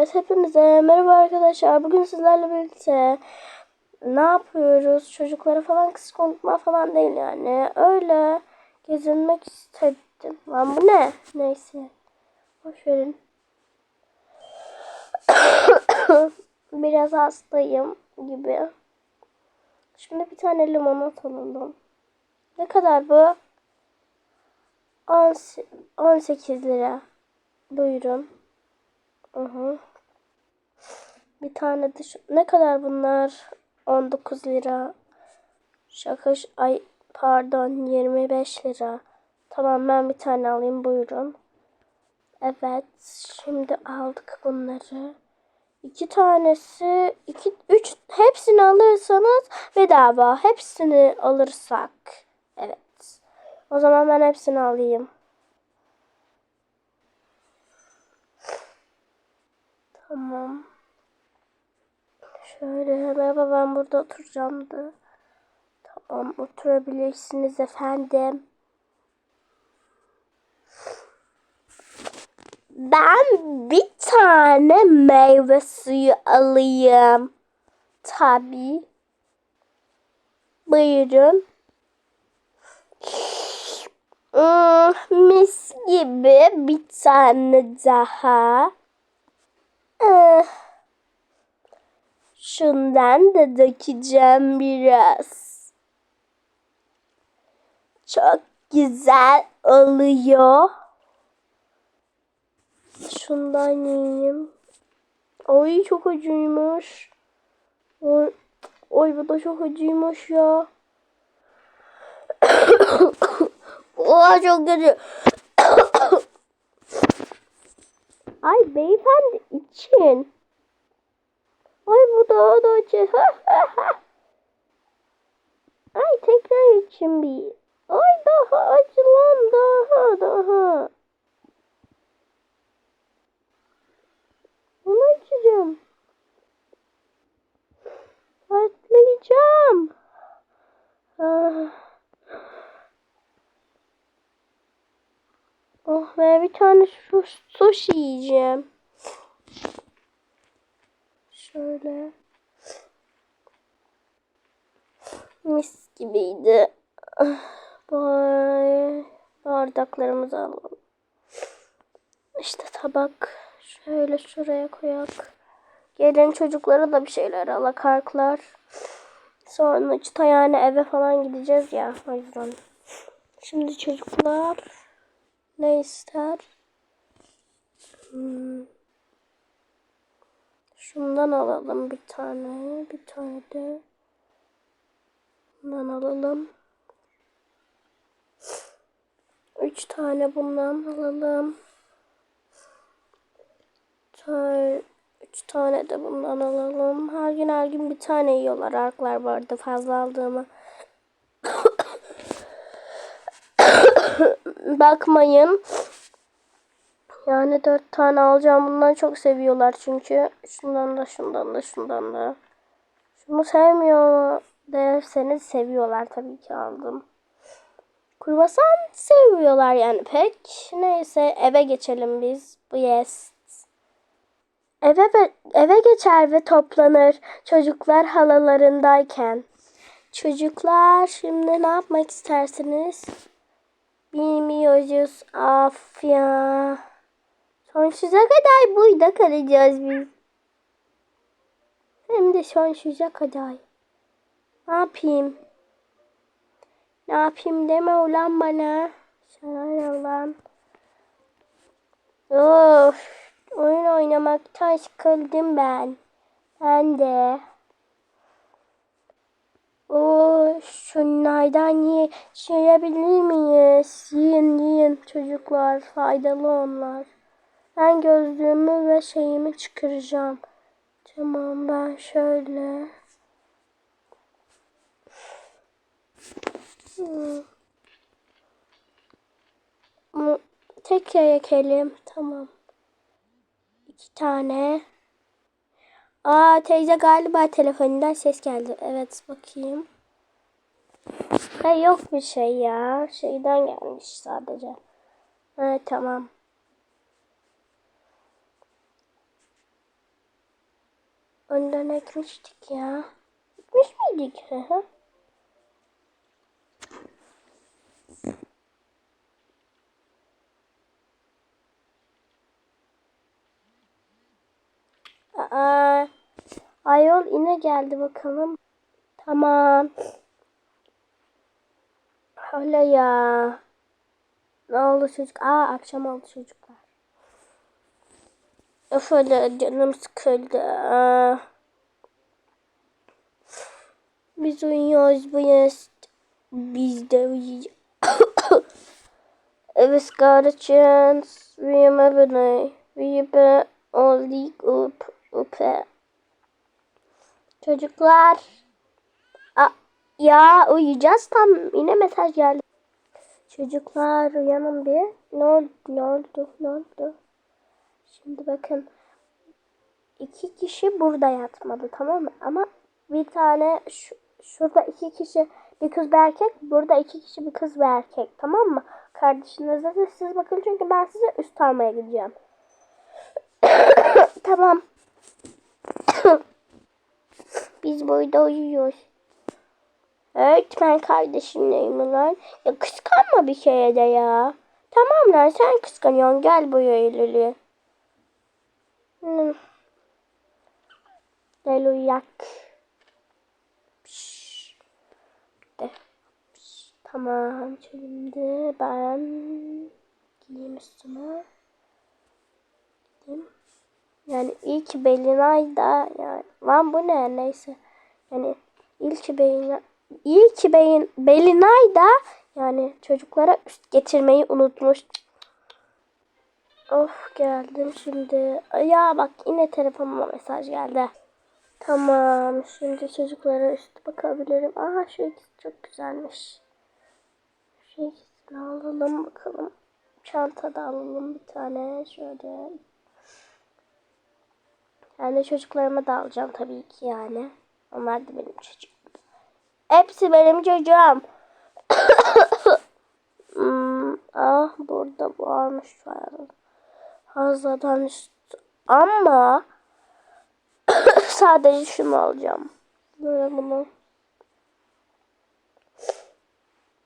Evet hepinize merhaba arkadaşlar. Bugün sizlerle birlikte ne yapıyoruz? Çocuklara falan kıskırtma falan değil yani. Öyle gezinmek istedim. Lan bu ne? Neyse. Boş verin. Biraz hastayım gibi. Şimdi bir tane limonat alalım. Ne kadar bu? 18 lira. Buyurun. Aha. Bir tane de şu, ne kadar bunlar? 19 lira. Şaka ay pardon 25 lira. Tamam ben bir tane alayım buyurun. Evet şimdi aldık bunları. İki tanesi, iki, üç, hepsini alırsanız bedava. Hepsini alırsak. Evet. O zaman ben hepsini alayım. Tamam. Şöyle merhaba ben burada oturacağım da. Tamam oturabilirsiniz efendim. Ben bir tane meyve suyu alayım. Tabii. Buyurun. Hmm, mis gibi bir tane daha. Eh. Şundan da dökeceğim biraz. Çok güzel oluyor. Şundan yiyeyim. Ay çok acıymış. Oy, oy bu da çok acıymış ya. Oha çok kötü. Ay beyefendi için. Ay bu daha da acı. Ay tekrar için bir. Ay daha acı lan daha daha. Bunu içeceğim. Patlayacağım. Ah. Oh be bir tane su, sushi yiyeceğim. Şöyle. Mis gibiydi. Bay bardaklarımızı alalım. İşte tabak. Şöyle şuraya koyak. Gelin çocuklara da bir şeyler alakarklar. Sonra işte yani eve falan gideceğiz ya. O yüzden. Şimdi çocuklar ne ister? Hmm. Şundan alalım bir tane. Bir tane de bundan alalım. Üç tane bundan alalım. Tane, üç tane de bundan alalım. Her gün her gün bir tane yiyorlar. Arklar vardı fazla aldığımı. Bakmayın. Yani dört tane alacağım. Bundan çok seviyorlar çünkü. Şundan da şundan da şundan da. Şunu sevmiyor derseniz seviyorlar tabii ki aldım. Kruvasan seviyorlar yani pek. Neyse eve geçelim biz. Bu yes. Eve, ve, eve geçer ve toplanır çocuklar halalarındayken. Çocuklar şimdi ne yapmak istersiniz? Bilmiyoruz. Af ya. Sonsuza kadar burada kalacağız biz. Hem de sonsuza kadar. Ne yapayım? Ne yapayım deme ulan bana. Sana ne ulan? Of. Oyun oynamaktan sıkıldım ben. Ben de. O şunlardan ye yiyebilir miyiz? Yiyin yiyin çocuklar. Faydalı onlar. Ben gözlüğümü ve şeyimi çıkaracağım. Tamam ben şöyle. Hmm. Tekrar ekelim. Tamam. İki tane. Aa teyze galiba telefonundan ses geldi. Evet bakayım. Ha, yok bir şey ya. Şeyden gelmiş sadece. Evet tamam. önden ekmiştik ya. Ekmiş miydik? Hı hı. Aa, ayol yine geldi bakalım. Tamam. Öyle ya. Ne oldu çocuk? Aa akşam oldu çocuklar. Öf öyle canım sıkıldı. Aa. Biz uyuyoruz bu yaz. Biz de uyuyacağız. A chance, remember me. We be only up, up. Çocuklar. Aa, ya uyuyacağız tam yine mesaj geldi. Çocuklar uyanın bir. Ne oldu? Ne oldu? Ne oldu? Şimdi bakın. iki kişi burada yatmalı tamam mı? Ama bir tane şu, şurada iki kişi bir kız bir erkek. Burada iki kişi bir kız bir erkek. Tamam mı? Kardeşinize de siz bakın çünkü ben size üst almaya gideceğim. tamam. Biz burada uyuyoruz. Öğretmen kardeşimleyim lan. Ya kıskanma bir kere de ya. Tamam lan sen kıskanıyorsun. Gel buraya ileri. Hmm. Gel uyak. Piş. De. Piş. Tamam şimdi ben giyeyim üstüme. Gideyim. Yani ilk Belinay da yani lan bu ne neyse. Yani ilk Belinay ilk Beyin Belinay da yani çocuklara üst getirmeyi unutmuş. Of geldim şimdi. Ya bak yine telefonuma mesaj geldi. Tamam şimdi çocuklara üst bakabilirim. Aha şu çok güzelmiş. Şu alalım bakalım. Çantada alalım bir tane şöyle. Yani çocuklarıma da alacağım tabii ki yani. Onlar da benim çocuğum. Hepsi benim çocuğum. hmm, ah burada varmış falan. Fazladan üst. Ama sadece şunu alacağım. Böyle bunu.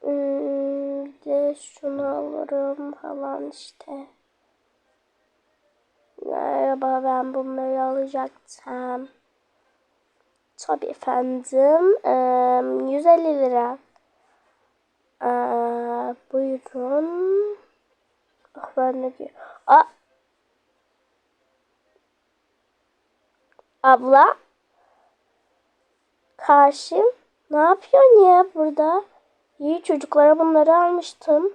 Hmm, de şunu alırım falan işte. Merhaba ben bunları alacaktım. Tabii efendim. Ee, 150 lira. Ee, buyurun. Ah ben ne diyor? Abla. Karşım. Ne yapıyorsun ya burada? İyi çocuklara bunları almıştım.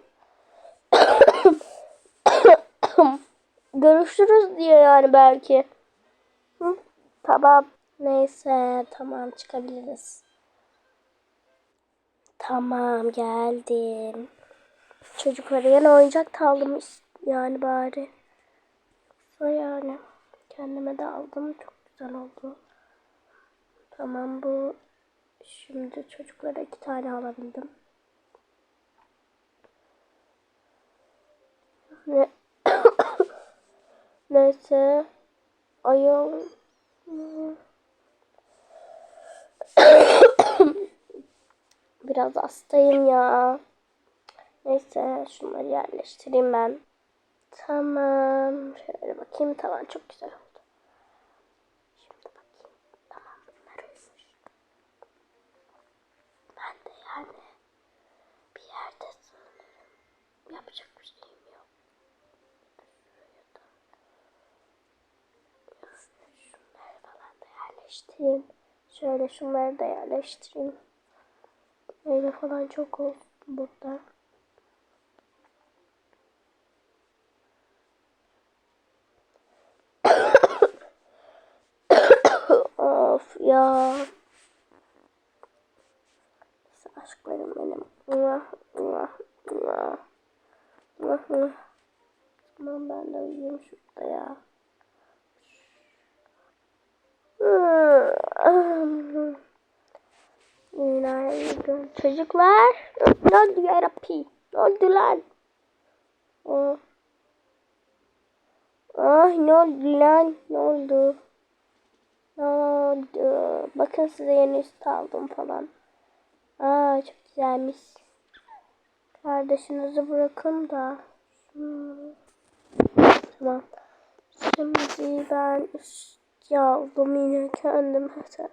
Görüşürüz diye yani belki. Hı? Tamam. Neyse tamam çıkabiliriz. Tamam geldim. Çocuklara yine oyuncak da aldım yani bari. Yani kendime de aldım. Çok güzel oldu. Tamam bu şimdi çocuklara iki tane alabildim. Ne? Neyse. Ayol. Biraz hastayım ya. Neyse şunları yerleştireyim ben. Tamam. Şöyle bakayım. Tamam çok güzel oldu. Şimdi bakayım. Tamam bunlar uyumuş. Ben de yani bir yerde sığınırım. Yapacak bir şeyim yok. Şunları falan da yerleştireyim. Şöyle şunları da yerleştireyim. Meyve falan çok oldu burada. of ya. Aşklarım benim. Mwah, mwah, mwah. Mwah, mwah. Tamam ben de uyuyayım şurada ya. Günaydın çocuklar. Ne oldu yarabbi? Ne oldu lan? Oh. Ah ne oldu lan? Ne oldu? Aa, d- bakın size yeni üst aldım falan. Aa çok güzelmiş. Kardeşinizi bırakın da. Tamam. Şimdi ben üst aldım yine kendim hata.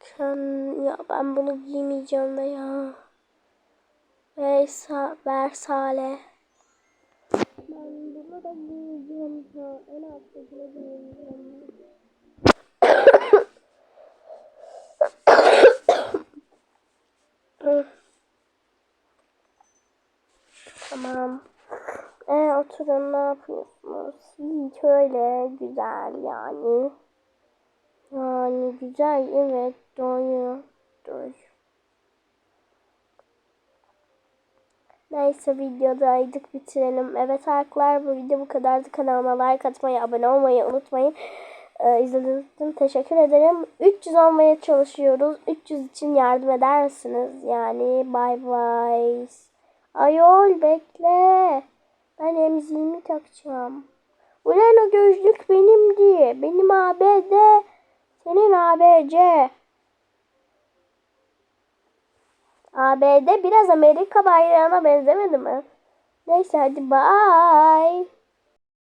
Ken, ya ben bunu giymeyeceğim de ya. Versa, Versale. Ben bunu da giyeceğim ha. En alttakini giyeceğim. tamam. E, oturun ne yapıyorsunuz? Hiç öyle güzel yani. Yani güzel evet doğru. Doğru. Neyse videodaydık bitirelim. Evet arkadaşlar bu video bu kadardı. Kanalıma like atmayı, abone olmayı unutmayın. Ee, izlediğiniz için teşekkür ederim. 300 olmaya çalışıyoruz. 300 için yardım eder misiniz? Yani bay bay. Ayol bekle. Ben emziğimi takacağım. Ulan o gözlük benimdi. Benim ABD. Senin ABC. ABD biraz Amerika bayrağına benzemedi mi? Neyse hadi bye.